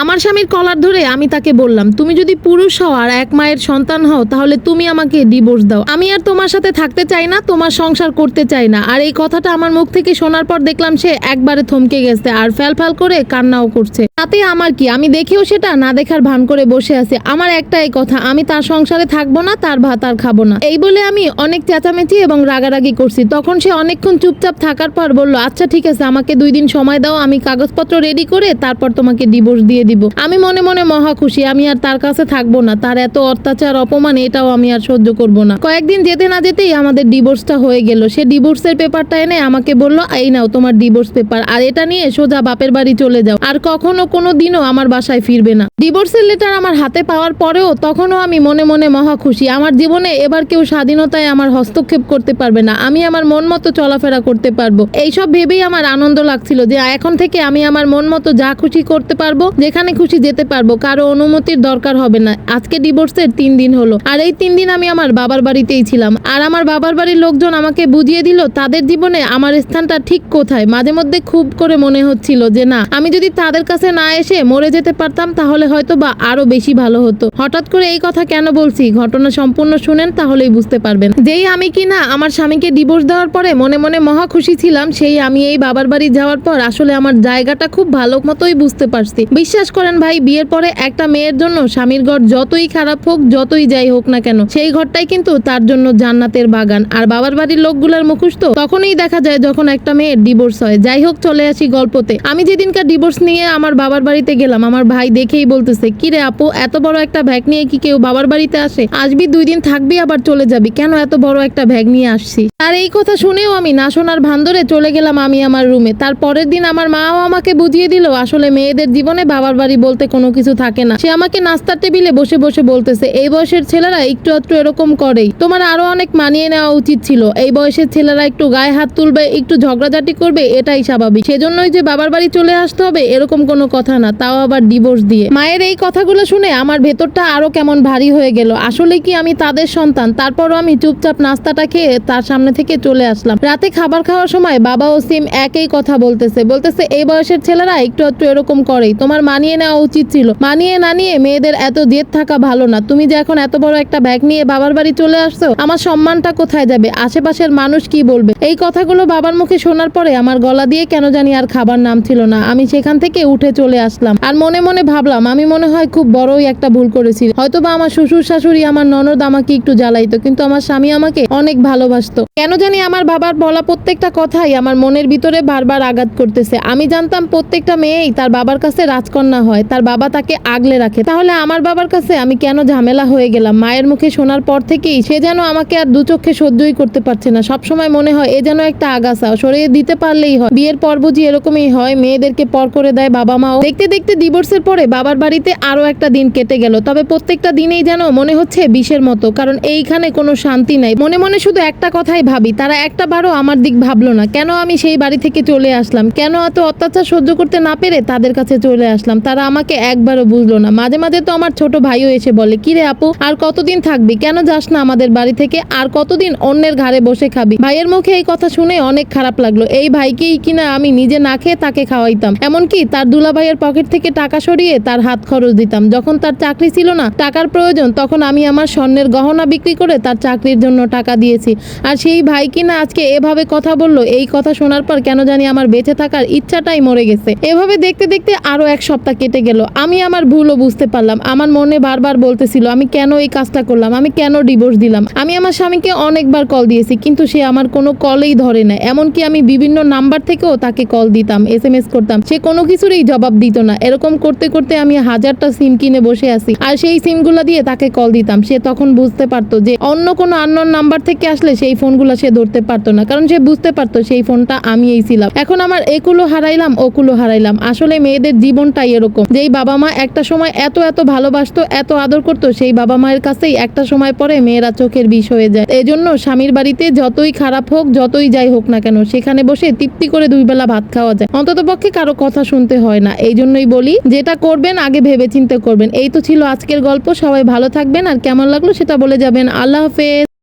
আমার স্বামীর কলার ধরে আমি তাকে বললাম, তুমি যদি পুরুষ হও আর এক মায়ের সন্তান হও, তাহলে তুমি আমাকে ডিভোর্স দাও। আমি আর তোমার সাথে থাকতে চাই না, তোমার সংসার করতে চাই না। আর এই কথাটা আমার মুখ থেকে শোনার পর দেখলাম সে একবারে থমকে গেছে আর ফ্যাল ফ্যাল করে কান্নাও করছে। তাতে আমার কি? আমি দেখেও সেটা না দেখার ভান করে বসে আছে। আমার একটাই কথা, আমি তার সংসারে থাকব না, তার ভাত আর খাব না। এই বলে আমি অনেক চেঁচামেচি এবং রাগারাগি করছি। তখন সে অনেকক্ষণ চুপচাপ থাকার পর বলল আচ্ছা ঠিক আছে, আমাকে দুই দিন সময় দাও, আমি কাগজপত্র রেডি করে তারপর তোমাকে ডিভোর্স দিয়ে দিব। আমি মনে মনে মহা খুশি, আমি আর তার কাছে থাকব না। তার এত অত্যাচার, অপমান, এটাও আমি আর সহ্য করব না। কয়েকদিন যেতে না যেতেই আমাদের ডিভোর্সটা হয়ে গেল। সে ডিভোর্সের পেপারটা এনে আমাকে বলল, এই নাও তোমার ডিভোর্স পেপার, আর এটা নিয়ে সোজা বাপের বাড়ি চলে যাও। আর কখনো কোনো দিনও আমার বাসায় ফিরবে না। ডিভোর্সের লেটার আমার হাতে পাওয়ার পরেও তখনও আমি মনে মনে মহা খুশি। আমার জীবনে এবার কেউ স্বাধীনতায় আমার হস্তক্ষেপ করতে পারবে না। আমি আমার মন মতো চলাফেরা করতে পারব। এইসব ভেবেই আমার আনন্দ লাগছিল যে, এখন থেকে আমি আমার মন মতো যা খুশি করতে পারব, যেখানে খুশি যেতে পারব, কারও অনুমতির দরকার হবে না। আজকে ডিভোর্সের তিন দিন হলো। আর এই তিন দিন আমি আমার বাবার বাড়িতেই ছিলাম। আর আমার বাবার বাড়ির লোকজন আমাকে বুঝিয়ে দিল, তাদের জীবনে আমার স্থানটা ঠিক কোথায়? মাঝে মধ্যে খুব করে মনে হচ্ছিল যে, না, আমি যদি তাদের কাছে না এসে মরে যেতে পারতাম, তাহলে হয়তো বা আরও বেশি ভালো হতো। হঠাৎ করে এই কথা কেন বলছি? ঘটনা সম্পূর্ণ শুনেন তাহলেই বুঝতে পারবেন। যেই আমি কি না, আমার স্বামীকে ডিভোর্স দেওয়ার পরে মনে মনে মহা খুশি ছিলাম, সেই আমি এই বাবার বাড়ি যাওয়ার পর আসলে আমার জায়গাটা খুব ভালো মতোই বুঝতে পারছি। বিশ্বাস করেন ভাই, বিয়ের পরে একটা মেয়ের জন্য স্বামীর ঘর যতই খারাপ হোক, যতই যাই হোক না কেন, সেই ঘরটাই কিন্তু তার জন্য জান্নাতের বাগান। আর বাবার বাড়ির লোকগুলার মুখোশ তো তখনই দেখা যায় যখন একটা মেয়ের ডিভোর্স হয়। যাই হোক, চলে আসি গল্পতে। আমি যেদিনকার ডিভোর্স নিয়ে আমার বাবার বাড়িতে গেলাম, আমার ভাই দেখেই বলতেছে, কিরে আপু, এত বড় একটা ভ্যাগ নিয়ে কি কেউ বাবার বাড়িতে আসে? আসবি, দুই দিন থাকবি, আবার চলে যাবি। কেন এত বড় একটা ভ্যাগ নিয়ে আসছি আর এই কথা শুনেও আমি না শোনার ভান ধরে চলে গেলাম আমি আমার রুমে তার পরের দিন আমার মাও আমাকে বুঝিয়ে দিল, আসলে মেয়েদের জীবনে বাবার বাড়ি বলতে কোনো কিছু থাকে না। সে আমাকে নাস্তার টেবিলে বসে বসে বলতেছে, এই বয়সের ছেলেরা একটু একটু এরকম করেই। তোমার আরও অনেক মানিয়ে নেওয়া উচিত ছিল। এই বয়সের ছেলেরা একটু গায়ে হাত তুলবে, একটু ঝগড়াঝাটি করবে, এটাই স্বাভাবিক। সেজন্যই যে বাবার বাড়ি চলে আসতে হবে, এরকম কোনো কথা না। তাও আবার ডিভোর্স দিয়ে। মায়ের এই কথাগুলো শুনে আমার ভেতরটা আরও কেমন ভারী হয়ে গেল। আসলে কি আমি তাদের সন্তান? তারপরও আমি চুপচাপ নাস্তাটা খেয়ে তার সামনে থেকে চলে আসলাম। রাতে খাবার খাওয়ার সময় বাবা ও সিম একই কথা বলতেছে। বলতেছে, এই বয়সের ছেলেরা একটু একটু এরকম করেই। তোমার মানিয়ে নেওয়া উচিত ছিল। মানিয়ে না নিয়ে মেয়েদের এত জেদ থাকা ভালো না। তুমি যে এখন এত বড় একটা ব্যাগ নিয়ে বাবার বাড়ি চলে আসছো, আমার সম্মানটা কোথায় যাবে? আশেপাশের মানুষ কি বলবে? এই কথাগুলো বাবার মুখে শোনার পরে আমার গলা দিয়ে কেন জানি আর খাবার নাম ছিল না। আমি সেখান থেকে উঠে চলে আসলাম। আর মনে মনে ভাবলাম, আমি মনে হয় খুব বড়ই একটা ভুল করেছি। হয়তো বা আমার শ্বশুর শাশুড়ি, আমার ননদ আমাকে একটু জ্বালাইতো, কিন্তু আমার স্বামী আমাকে অনেক ভালোবাসতো। কেন জানি আমার বাবার বলা প্রত্যেকটা কথাই আমার মনের ভিতরে বারবার আঘাত করতেছে। আমি জানতাম প্রত্যেকটা মেয়েই তার বাবার কাছে রাজকন্যা হয়, তার বাবা তাকে আগলে রাখে। তাহলে আমার বাবার কাছে আমি কেন ঝামেলা হয়ে গেলাম? মায়ের মুখে শোনার পর থেকেই সে যেন আমাকে আর দু সহ্যই করতে পারছে না। সব সময় মনে হয় এ যেন একটা আগাছা, সরিয়ে দিতে পারলেই হয়। বিয়ের পর বুঝি এরকমই হয়, মেয়েদেরকে পর করে দেয় বাবা মাও দেখতে দেখতে ডিভোর্সের পরে বাবার বাড়িতে আরও একটা দিন কেটে গেল। তবে প্রত্যেকটা দিনেই যেন মনে হচ্ছে বিষের মতো, কারণ এইখানে কোনো শান্তি নাই। মনে মনে শুধু একটা কথাই ভাবি, তারা একটা বারও আমার দিক ভাবলো না। কেন আমি সেই বাড়ি থেকে চলে আসলাম? কেন এত অত্যাচার সহ্য করতে না পেরে তাদের কাছে চলে আসলাম? তারা আমাকে একবারও বুঝলো না। মাঝে মাঝে তো আমার ছোট ভাইও এসে বলে, কি রে আপু, আর কতদিন থাকবি? কেন যাস না আমাদের বাড়ি থেকে? আর কতদিন অন্যের ঘাড়ে বসে খাবি? ভাইয়ের মুখে এই কথা শুনে অনেক খারাপ লাগল। এই ভাইকেই কিনা আমি নিজে না খেয়ে তাকে খাওয়াইতাম। এমনকি তার দুলা ভাইয়ের পকেট থেকে টাকা সরিয়ে তার হাত খরচ দিতাম। যখন তার চাকরি ছিল না টাকার প্রয়োজন, তখন আমি আমার স্বর্ণের গহনা বিক্রি করে তার চাকরির জন্য টাকা দিয়েছি। আর সেই ভাই কিনা আজকে এভাবে কথা বলল, এই কথা শোনার পর কেন জানি আমার বেঁচে থাকার ইচ্ছাটাই মরে গেছে। এভাবে দেখতে দেখতে আরও এক সপ্তাহ কেটে গেল। আমি আমার ভুলও বুঝতে পারলাম। আমার মনে বারবার বলতেছিল, আমি কেন এই কাজটা করলাম? আমি কেন ডিভোর্স দিলাম? আমি আমার স্বামীকে অনেকবার কল দিয়েছি, কিন্তু সে আমার কোনো কলেই ধরে না। এমনকি আমি বিভিন্ন নাম্বার থেকেও তাকে কল দিতাম এস করতাম। সে কোনো কিছুরই জবাব দিত না। এরকম করতে করতে আমি হাজারটা সিম কিনে বসে আছি। আর সেই সিমগুলো দিয়ে তাকে কল দিতাম। সে তখন বুঝতে পারতো যে অন্য কোনো আননোন নাম্বার থেকে আসলে সেই ফোনগুলো সে ধরতে পারতো না। কারণ সে বুঝতে পারতো সেই ফোনটা আমিই ছিলাম। এখন আমার একুলো হারাইলাম, ওকুলো হারাইলাম। আসলে মেয়েদের জীবনটাই এরকম। যেই বাবা মা একটা সময় এত এত ভালোবাসতো, এত আদর করতো, সেই বাবা মায়ের কাছেই একটা সময় পরে মেয়েরা চোখের বিষ হয়ে যায়। এই জন্য স্বামীর বাড়িতে যতই খারাপ হোক, যতই যাই হোক না কেন, সেখানে বসে তৃপ্তি করে দুই বেলা ভাত খাওয়া যায়। অন্তত পক্ষে কারও কথা শুনতে হয় না। এই জন্যই বলি, যেটা করবেন আগে ভেবে চিন্তা করবেন। এই তো ছিল আজকের গল্প। সবাই ভালো থাকবেন আর কেমন লাগল সেটা বলে যাবেন। আল্লাহ হাফেজ।